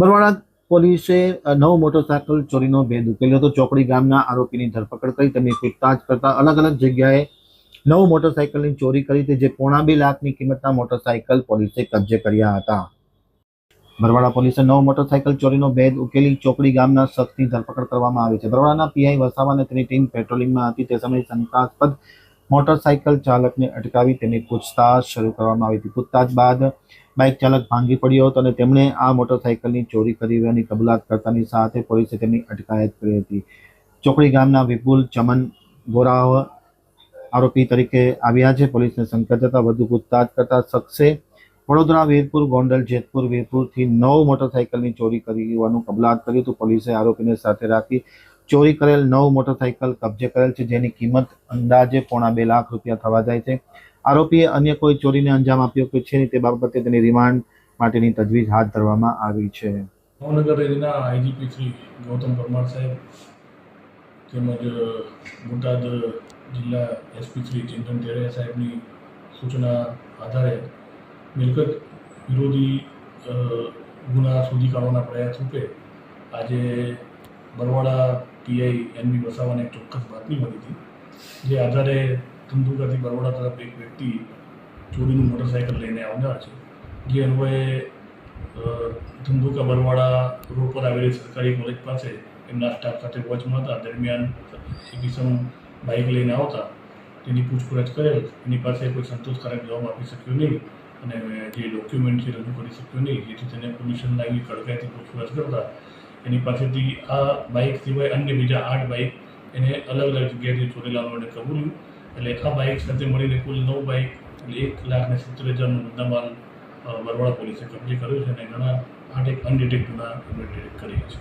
બરવાડા પોલીસે નવ મોટરસાયકલ ચોરીનો ભેદ ઉકેલ્યો હતો. ચોકડી ગામના આરોપીની ધરપકડ કરી. તેમની પૂછતાછ કરતા અલગ અલગ જગ્યાએ નવ મોટરસાયકલની ચોરી કરી હતી, જે પોણા બે લાખની કિંમતના મોટરસાયકલ પોલીસે કબજે કર્યા હતા. બરવાડા પોલીસે નવ મોટરસાયકલ ચોરીનો ભેદ ઉકેલી ચોકડી ગામના શખ્સની ધરપકડ કરવામાં આવી છે. બરવાડાના પીઆઈ વસાવા અને તેની ટીમ પેટ્રોલિંગમાં હતી. તે સમયે શંકાસ્પદ મોટરસાયકલ ચાલકને અટકાવી તેની પૂછતાછ શરૂ કરવામાં આવી હતી. પૂછતાછ બાદ બાઇક ચાલક ભાંગી પડ્યો હતો અને તેમણે આ મોટરસાયકલની ચોરી કરી હોવાની કબૂલાત કરતાની સાથે પોલીસે તેમની અટકાયત કરી હતી. ચોકડી ગામના વિપુલ ચમન ગોરાવ આરોપી તરીકે આવ્યા છે. પોલીસને શંકા જતા વધુ પૂછતાછ કરતા શખ્સે વડોદરા, વીરપુર, ગોંડલ, જેતપુર, વીરપુરથી નવ મોટરસાયકલની ચોરી કરી હોવાનું કબૂલાત કર્યું હતું. પોલીસે આરોપીને સાથે રાખી ચોરી કરેલ નવ મોટરસાયકલ કબજે કરેલ છે, જેની કિંમત અંદાજે પોણા બે લાખ રૂપિયા થવા જાય છે. આરોપીએ અન્ય કોઈ ચોરીને અંજામ આપ્યો કે છે તે બાબતે તેની રિમાન્ડ માટેની તજવીજ હાથ ધરવામાં આવી છે. ભાવનગર રેન્જના આઈજીપી શ્રી ગૌતમ પરમાર સાહેબ તેમજ બોટાદ જિલ્લા એસપી શ્રી ચિંતન તેરૈયા સાહેબની સૂચના આધારે મિલકત વિરોધી ગુના શોધી કાઢવાના પ્રયાસ રૂપે આજે બરવાડા પીઆઈ એનબી વસાવાને એક ચોક્કસ બાતમી મળી હતી. જે આધારે ધંધુકાથી બરવાડા તરફ એક વ્યક્તિ ચોરીનું મોટરસાયકલ લઈને આવનાર છે. જે અન્વયે અ, ધંધુકા બરવાડા રોડ પર આવેલી સરકારી કોલેજ પાસે એમના સ્ટાફ સાથે વોચમાં હતા. દરમિયાન કિસમ બાઇક લઈને આવતા તેની પૂછપરછ કરેલ. એની પાસે કોઈ સંતોષકારક જવાબ આપી શક્યો નહીં અને જે ડોક્યુમેન્ટ છે રજૂ કરી શક્યો નહીં. જેથી તેને પોલ્યુશન લાગી કડકાઈથી પૂછપરછ કરતા એની પાસેથી આ બાઇક સિવાય અન્ય બીજા આઠ બાઇક એને અલગ અલગ જગ્યાએથી ચોરી લાવવાનું એને કબૂલ્યું એટલે આ બાઇક સાથે મળીને કુલ નવ બાઇક એટલે એક લાખ ને સિત્તેર હજારનો મુદ્દામાલ અ, બરવાડા પોલીસે કબજે કર્યો છે અને ઘણા આઠ એક અનડિટેક ગુના ડિટેક્ટ કરી છે.